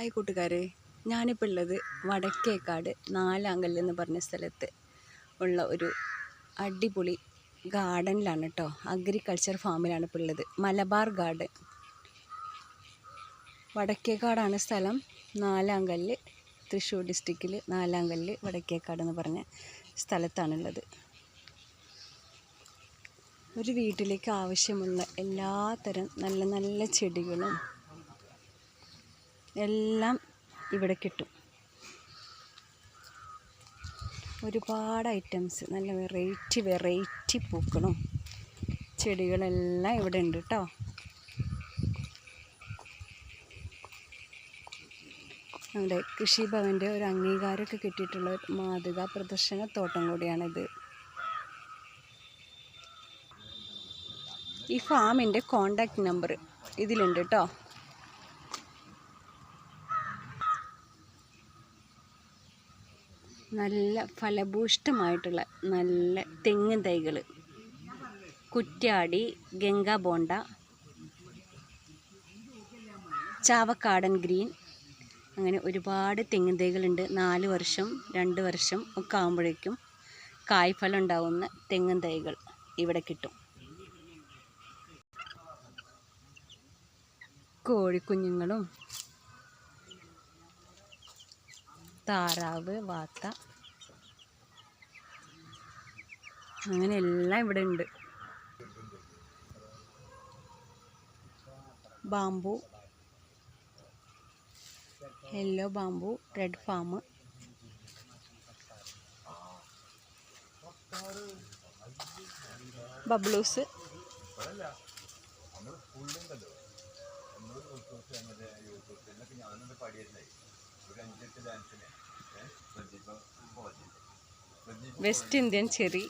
Hi കൂട്ടുകാരെ. ഞാനിപ്പോൾ ഉള്ളത് വടക്കേക്കാട് നാലാങ്കൽ എന്ന് പറഞ്ഞ സ്ഥലത്ത് ഉള്ള ഒരു അടിപൊളി ഗാർഡനിലാണ് കേട്ടോ അഗ്രികൾച്ചർ ഫാമിലാണ് ഇപ്പോൾ ഉള്ളത്. മലബാർ ഗാർഡൻ വടക്കേക്കാടാണ് സ്ഥലം. നാലാങ്കല്ല് തൃശ്ശൂർ ഡിസ്ട്രിക്റ്റിൽ നാലാങ്കല്ല് വടക്കേക്കാട് എന്ന് പറഞ്ഞ സ്ഥലത്താണുള്ളത് ഒരു വീട്ടിലേക്ക് ആവശ്യമുള്ള എല്ലാ തരം നല്ല നല്ല ചെടികളും എല്ലാം ഇവിടെ കിട്ടും. ഒരുപാട് ഐറ്റംസ് നല്ല വെറൈറ്റി വെറൈറ്റി പൂക്കളും ചെടികളെല്ലാം ഇവിടെ ഉണ്ട് കേട്ടോ നമ്മുടെ കൃഷിഭവന്റെ ഒരു അംഗീകാരമൊക്കെ കിട്ടിയിട്ടുള്ള മാതൃകാ പ്രദർശന തോട്ടം കൂടിയാണിത്. ഈ ഫാമിന്റെ കോണ്ടാക്ട് നമ്പർ ഇതിലുണ്ട് കേട്ടോ നല്ല ഫലഭൂഷ്ടമായിട്ടുള്ള നല്ല തെങ്ങ് തൈകൾ. കുറ്റ്യാടി ഗംഗാ ബോണ്ട ചാവക്കാടൻ ഗ്രീൻ അങ്ങനെ ഒരുപാട് തെങ്ങിൻ തൈകളുണ്ട്. നാല് വർഷം രണ്ട് വർഷം ഒക്കെ ആകുമ്പോഴേക്കും കായ്ഫലം ഉണ്ടാവുന്ന തെങ്ങിൻ തൈകൾ ഇവിടെ കിട്ടും. കോഴിക്കുഞ്ഞുങ്ങളും താറാവ് വാത്ത. അങ്ങനെ എല്ലാം ഇവിടെ ഉണ്ട്. Bamboo yellow bamboo red farm ബബ്ലൂസ് West Indian cherry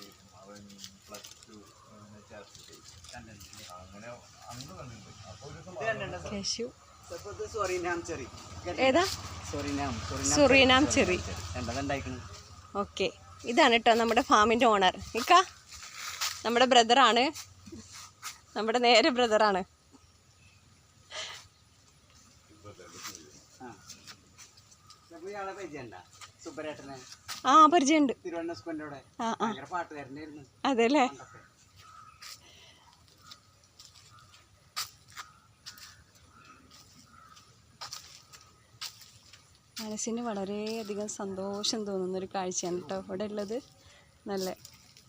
cashew Surinam cherry ഏതാ? സോറിനാം ചെറി ഓക്കെ ഇതാണ് കേട്ടോ നമ്മുടെ ഫാമിന്റെ ഓണർ ഇക്ക നമ്മുടെ ബ്രദറാണ് നമ്മുടെ നേരെ ബ്രദറാണ് ആ പരിചയമുണ്ട്. അതെല്ലേ. മനസ്സിന് വളരെയധികം സന്തോഷം തോന്നുന്ന ഒരു കാഴ്ചയാണ് കേട്ടോ ഇവിടെ ഉള്ളത് നല്ല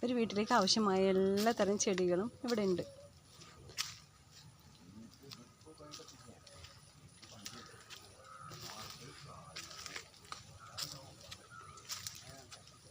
ഒരു വീട്ടിലേക്ക് ആവശ്യമായ എല്ലാ തരം ചെടികളും ഇവിടെ ഉണ്ട്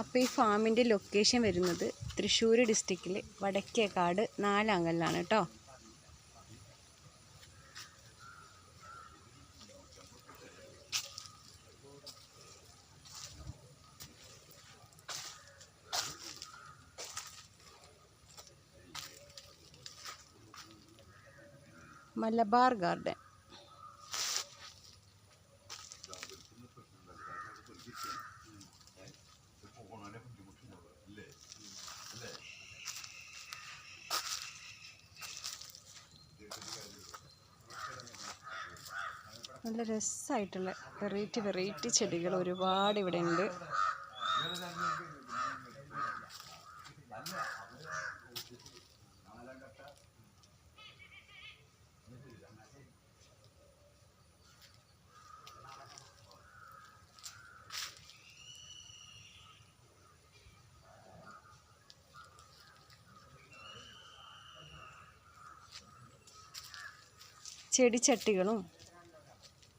അപ്പോൾ ഈ ഫാമിന്റെ ലൊക്കേഷൻ വരുന്നത് തൃശ്ശൂർ ഡിസ്ട്രിക്റ്റിൽ വടക്കേക്കാട് നാലാങ്കല്ലാണ് കേട്ടോ മലബാർ ഗാർഡൻ. നല്ല രസമായിട്ടുള്ള വെറൈറ്റി വെറൈറ്റി ചെടികൾ ഒരുപാട് ഇവിടെ ഉണ്ട് ചെടിച്ചട്ടികളും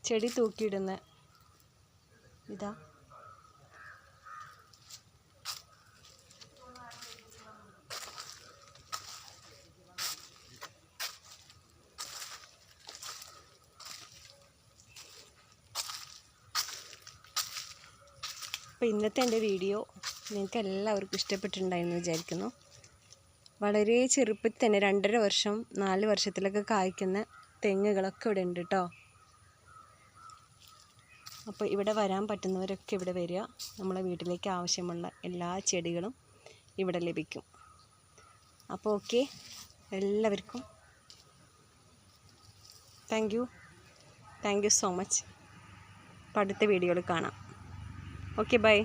ചെടി തൂക്കിയിടുന്നത് ഇതാ. അപ്പോൾ ഇന്നത്തെ എന്റെ വീഡിയോ നിങ്ങൾക്ക് എല്ലാവർക്കും ഇഷ്ടപ്പെട്ടിട്ടുണ്ടായിരുന്നു വിചാരിക്കുന്നു. വളരെ ചെറുപ്പത്തിൽ തന്നെ രണ്ടര വർഷം നാല് വർഷത്തിലൊക്കെ കായ്ക്കുന്ന തെങ്ങുകളൊക്കെ ഇവിടെ ഉണ്ട് കേട്ടോ അപ്പോൾ ഇവിടെ വരാൻ പറ്റുന്നവരൊക്കെ ഇവിടെ വരിക. നമ്മളെ വീട്ടിലേക്ക് ആവശ്യമുള്ള എല്ലാ ചെടികളും ഇവിടെ ലഭിക്കും. അപ്പോൾ ഓക്കെ. എല്ലാവർക്കും thank you thank you so much അപ്പോൾ അടുത്ത വീഡിയോയിൽ കാണാം. Okay bye